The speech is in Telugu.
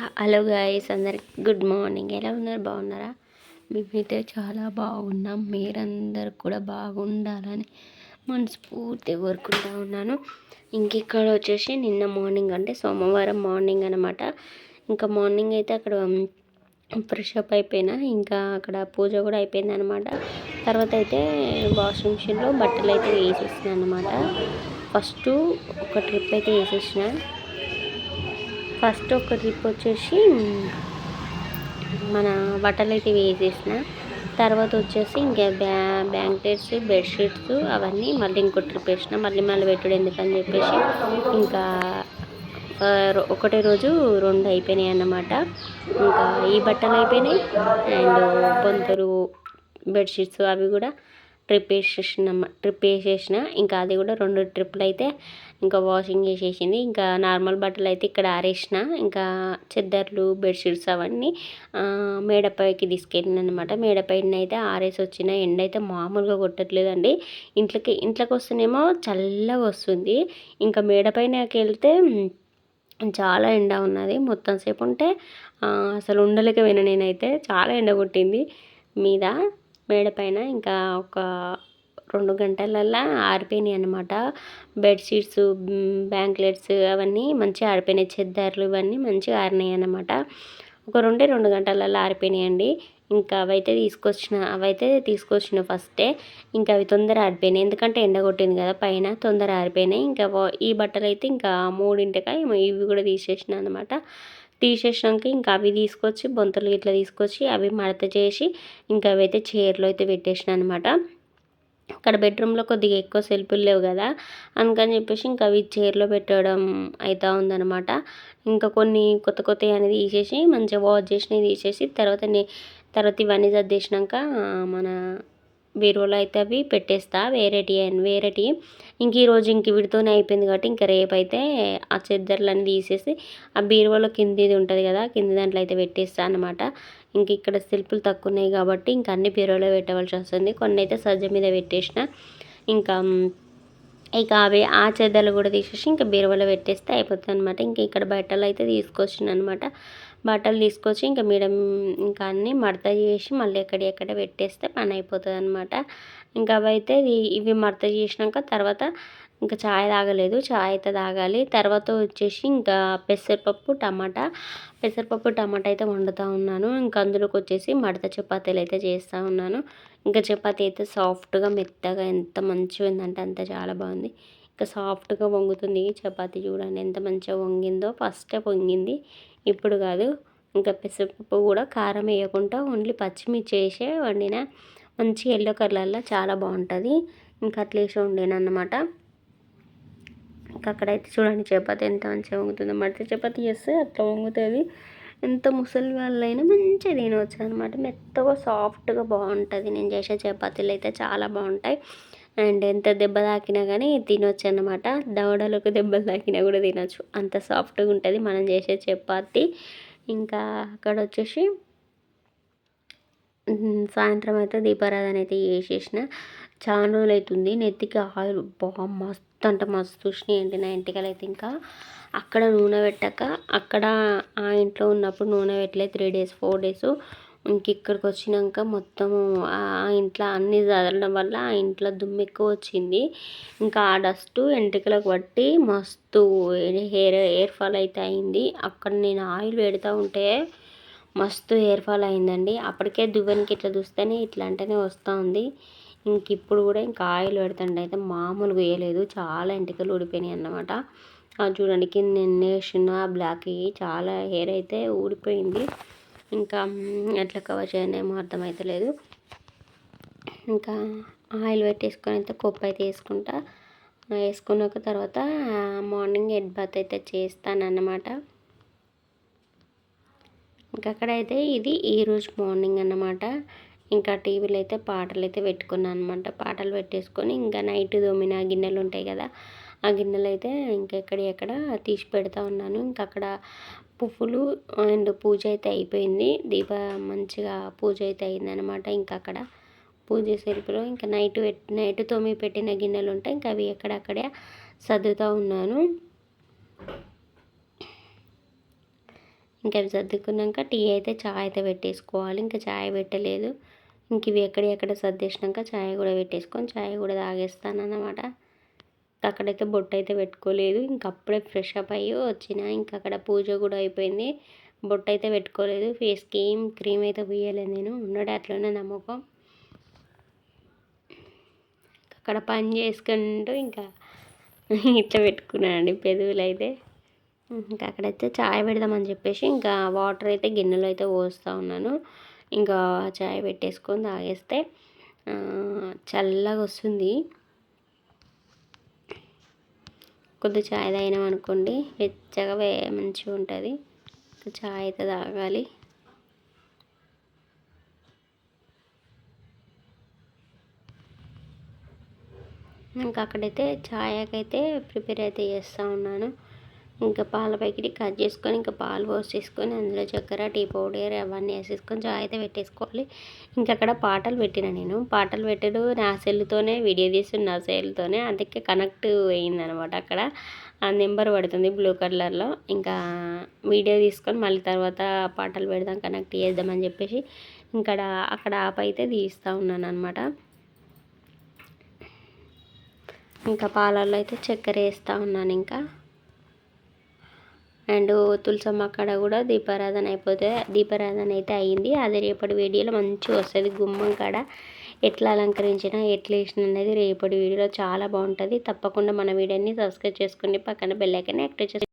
హలో గాయస్ అందరికి గుడ్ మార్నింగ్ ఎలా ఉన్నారు? బాగున్నారా? మేమైతే చాలా బాగున్నాం. మీరందరు కూడా బాగుండాలని మనస్ఫూర్తి కోరుకుంటా ఉన్నాను. ఇంక ఇక్కడ వచ్చేసి నిన్న మార్నింగ్ అంటే సోమవారం మార్నింగ్ అనమాట ఇంకా మార్నింగ్ అయితే అక్కడ ఫ్రెష్ అప్ అయిపోయినా. ఇంకా అక్కడ పూజ కూడా అయిపోయింది అనమాట తర్వాత అయితే వాషింగ్ మిషన్లో బట్టలు అయితే వేసేసిన అనమాట ఫస్ట్ ఒక ట్రిప్ అయితే వేసేసిన. ఫస్ట్ ఒక ట్రిప్ వచ్చేసి మన బట్టలు అయితే వేసేసిన. తర్వాత వచ్చేసి ఇంకా బ్యా బ్లాంకెట్స్ బెడ్షీట్స్ అవన్నీ మళ్ళీ ఇంకో ట్రిప్ వేసిన. మళ్ళీ మళ్ళీ పెట్టుడు ఎందుకని చెప్పేసి ఇంకా ఒకటే రోజు రెండు అయిపోయినాయి అన్నమాట. ఇంకా ఈ బట్టలు అయిపోయినాయి. అండ్ బొంతలు బెడ్షీట్స్ అవి కూడా ట్రిప్ వేసేసిన ట్రిప్ వేసేసిన ఇంకా అది కూడా రెండు ట్రిప్పులు అయితే ఇంకా వాషింగ్ చేసేసింది. ఇంకా నార్మల్ బట్టలు అయితే ఇక్కడ ఆరేసిన ఇంకా చెద్దర్లు బెడ్షీట్స్ అవన్నీ మేడపైకి తీసుకెళ్ళిన అనమాట మేడపైన అయితే ఆరేసి వచ్చిన ఎండ అయితే మామూలుగా కొట్టట్లేదండి. ఇంట్లోకి ఇంట్లోకి వస్తేనేమో చల్లగా వస్తుంది. ఇంకా మేడపైనకి వెళ్తే చాలా ఎండ ఉన్నది. మొత్తం సేపు ఉంటే అసలు ఉండలేకపోయినా నేనైతే. చాలా ఎండ కొట్టింది. మీద మేడ పైన ఇంకా ఒక రెండు గంటలల్లా ఆరిపోయినాయి అనమాట బెడ్షీట్స్ బ్యాంక్లెట్స్ అవన్నీ మంచిగా ఆరిపోయినాయి. చెద్దర్లు ఇవన్నీ మంచిగా ఆరినాయి అనమాట ఒక రెండే రెండు గంటలలో ఆరిపోయినాయండి. ఇంకా అవైతే తీసుకొచ్చిన అవైతే తీసుకొచ్చిన ఫస్టే ఇంకా అవి తొందర ఆరిపోయినాయి. ఎందుకంటే ఎండ కొట్టింది కదా పైన తొందర ఆరిపోయినాయి. ఇంకా ఈ బట్టలు అయితే ఇంకా మూడింటికా ఇవి కూడా తీసేసిన అనమాట తీసేసినాక ఇంకా అవి తీసుకొచ్చి బొంతలు ఇట్లా తీసుకొచ్చి అవి మడత చేసి ఇంకా అవి అయితే చైర్లో అయితే పెట్టేసిన అనమాట అక్కడ బెడ్రూమ్లో కొద్దిగా ఎక్కువ సెల్ఫులు లేవు కదా అందుకని చెప్పేసి ఇంకా అవి చైర్లో పెట్టడం అవుతూ ఉందన్నమాట. ఇంకా కొన్ని కొత్త కొత్తవి అనేది తీసేసి మంచిగా వాష్ చేసినవి తీసేసి తర్వాత తర్వాత ఇవన్నీ సర్దేసినాక మన బీరువాలో అయితే అవి పెట్టేస్తా. వేరేటి వేరేటి ఇంక ఈరోజు ఇంక వీటితోనే అయిపోయింది కాబట్టి ఇంకా రేపు అయితే ఆ చెద్దర్లన్నీ తీసేసి ఆ బీరువాలో కిందిది ఉంటుంది కదా కింది దాంట్లో అయితే పెట్టేస్తా అనమాట ఇంక ఇక్కడ శిల్పులు తక్కువ ఉన్నాయి కాబట్టి ఇంకా అన్ని బీరువాలో పెట్టవలసి వస్తుంది. కొన్ని అయితే సజ్జ మీద పెట్టేసిన. ఇంకా ఇక అవి ఆ చెద్దలు కూడా తీసేసి ఇంకా బీరువాలో పెట్టేస్తే అయిపోతుంది అనమాట ఇంకా ఇక్కడ బట్టలు అయితే తీసుకొచ్చిన అనమాట బట్టలు తీసుకొచ్చి ఇంకా మీడియం ఇంకా అన్నీ మడత చేసి మళ్ళీ ఎక్కడ పెట్టేస్తే పని అయిపోతుంది అనమాట ఇంకా అవైతే ఇవి మడత చేసినాక తర్వాత ఇంకా చాయ్ తాగలేదు. చాయ్ అయితే తాగాలి. తర్వాత వచ్చేసి ఇంకా పెసరపప్పు టమాటా. పెసరపప్పు టమాటా అయితే వండుతూ ఉన్నాను. ఇంకా అందులోకి వచ్చేసి మడత చపాతీలు అయితే చేస్తూ ఉన్నాను. ఇంకా చపాతీ అయితే సాఫ్ట్గా మెత్తగా ఎంత మంచిగా ఉందంటే అంత చాలా బాగుంది. ఇంకా సాఫ్ట్గా వంగుతుంది చపాతీ చూడండి. ఎంత మంచిగా వంగిందో ఫస్టే పొంగింది. ఇప్పుడు కాదు. ఇంకా పెసరపప్పు కూడా కారం వేయకుండా ఓన్లీ పచ్చిమిర్చి వేసే వండిన మంచి ఎల్లో కలర్లో చాలా బాగుంటుంది. ఇంకా అట్లా వేసి వండాను అన్నమాట ఇంకా అక్కడైతే చూడండి చపాతి ఎంత మంచిగా వంగుతుందో. మడత చపాతి చేస్తే అట్లా వంగుతుంది. ఎంత ముసలి వాళ్ళైనా మంచిగా తినవచ్చు అనమాట మెత్తగా సాఫ్ట్గా బాగుంటుంది. నేను చేసే చపాతీలు అయితే చాలా బాగుంటాయి. అండ్ ఎంత దెబ్బ తాకినా కానీ తినొచ్చు అనమాట దవడలకు దెబ్బలు తాకినా కూడా తినొచ్చు. అంత సాఫ్ట్గా ఉంటుంది మనం చేసే చపాతి. ఇంకా అక్కడ వచ్చేసి సాయంత్రం అయితే దీపారాధన అయితే చేసేసిన. చాలా రోజులు అవుతుంది నెత్తికి ఆయిల్ బాగా మస్తు అంటే మస్తు ఏంటి నా ఇంటికలు అయితే ఇంకా. అక్కడ నూనె పెట్టాక అక్కడ ఆ ఇంట్లో ఉన్నప్పుడు నూనె పెట్టలేదు. Three days four days. ఇంక ఇక్కడికి వచ్చినాక మొత్తము ఆ ఇంట్లో అన్నీ చదవడం వల్ల ఆ ఇంట్లో దుమ్ము ఎక్కువ వచ్చింది. ఇంకా ఆ డస్ట్ వెంట్రుకలకు పట్టి మస్తు హెయిర్ హెయిర్ ఫాల్ అయితే అయింది. అక్కడ నేను ఆయిల్ పెడతా ఉంటే మస్తు హెయిర్ ఫాల్ అయిందండి. అప్పటికే దువ్వెనికి ఇట్లా చూస్తేనే ఇట్లా అంటేనే వస్తూ ఉంది. ఇంక ఇప్పుడు కూడా ఇంకా ఆయిల్ పెడుతుండే. అయితే మామూలుగా వేయలేదు. చాలా ఎంటికలు ఊడిపోయినాయి అన్నమాట. చూడండి కింద నిన్న వేసిన బ్లాక్ చాలా హెయిర్ అయితే ఊడిపోయింది. ఇంకా ఎట్లా కవర్ చేయనేమో అర్థమవుతలేదు ఇంకా ఆయిల్ పెట్టేసుకొని అయితే కొప్పు అయితే వేసుకుంటా. వేసుకున్నాక తర్వాత మార్నింగ్ హెడ్ బాత్ అయితే చేస్తాను అన్నమాట ఇంకా అక్కడైతే ఇది ఈరోజు మార్నింగ్ అన్నమాట. ఇంకా టీవీలో అయితే పాటలు అయితే పెట్టుకున్నాను అనమాట పాటలు పెట్టేసుకొని ఇంకా నైట్ దోమిన గిన్నెలు ఉంటాయి కదా ఆ గిన్నెలు అయితే ఇంకెక్కడ ఎక్కడ తీసి పెడతా ఉన్నాను. ఇంకా అక్కడ పువ్వులు అండ్ పూజ అయితే అయిపోయింది. దీప మంచిగా పూజ అయితే అయిందనమాట ఇంకా అక్కడ పూజ సెల్ఫ్లో ఇంకా నైట్ నైట్ తోమి పెట్టిన గిన్నెలు ఉంటాయి. ఇంకా అవి ఎక్కడక్కడే సర్దుతూ ఉన్నాను. ఇంకా అవి సర్దుకున్నాక టీ అయితే చాయ్ అయితే పెట్టేసుకోవాలి. ఇంకా చాయ్ పెట్టలేదు. ఇంక ఇవి ఎక్కడ ఎక్కడ సర్దేసినాక చాయ్ కూడా పెట్టేసుకొని చాయ్ కూడా తాగేస్తాను అన్నమాట అక్కడైతే బొట్టు అయితే పెట్టుకోలేదు. ఇంక అప్పుడే ఫ్రెష్ అప్ అయ్యి వచ్చిన. ఇంక అక్కడ పూజ కూడా అయిపోయింది. బొట్టు అయితే పెట్టుకోలేదు ఫేస్కి ఏం క్రీమ్ అయితే పూయలేదు నేను. ఉన్నాడే అట్లనే నమ్మకం. అక్కడ పని చేసుకుంటూ ఇంకా ఇట్లా పెట్టుకున్నానండి పెదవులు అయితే ఇంకా అక్కడైతే చాయ్ పెడదామని చెప్పేసి ఇంకా వాటర్ అయితే గిన్నెలో అయితే పోస్తూ ఉన్నాను. ఇంకా చాయ్ పెట్టేసుకొని తాగేస్తే చల్లగా వస్తుంది. కొద్ది చాయ్ తాగినాం అనుకోండి వెచ్చగా మంచిగా ఉంటుంది. చాయ్ అయితే తాగాలి. ఇంకా అక్కడైతే ఛాయకైతే ప్రిపేర్ అయితే చేస్తూ ఉన్నాను. ఇంకా పాల ప్యాకెట్ కట్ చేసుకొని ఇంకా పాలు పోసేసుకొని అందులో చక్కెర టీ పౌడర్ అవన్నీ వేసేసుకొని చాయ్ అయితే పెట్టేసుకోవాలి. ఇంకా అక్కడ పాటలు పెట్టిన నేను. పాటలు పెట్టడు నా సెల్తోనే వీడియో తీస్తున్న నా సెల్తోనే అందుకే కనెక్ట్ అయిందనమాట అక్కడ. ఆ నెంబర్ పడుతుంది బ్లూ కలర్లో. ఇంకా వీడియో తీసుకొని మళ్ళీ తర్వాత పాటలు పెడదాం కనెక్ట్ చేద్దామని చెప్పేసి ఇంకా అక్కడ ఆప్ అయితే తీస్తూ ఉన్నాను అనమాట ఇంకా పాలల్లో అయితే చక్కెర వేస్తూ ఉన్నాను ఇంకా. అండ్ తులసమ్మ కాడ కూడా దీపారాధన అయిపోతే దీపారాధన అయితే అయ్యింది. అది రేపటి వీడియోలో మంచిగా వస్తుంది. గుమ్మం కాడ ఎట్లా అలంకరించిన ఎట్లా వేసిన అనేది రేపటి వీడియోలో చాలా బాగుంటుంది. తప్పకుండా మన వీడియోని సబ్స్క్రైబ్ చేసుకోండి. పక్కన బెల్లైకన్ యాక్టివ్ చేసి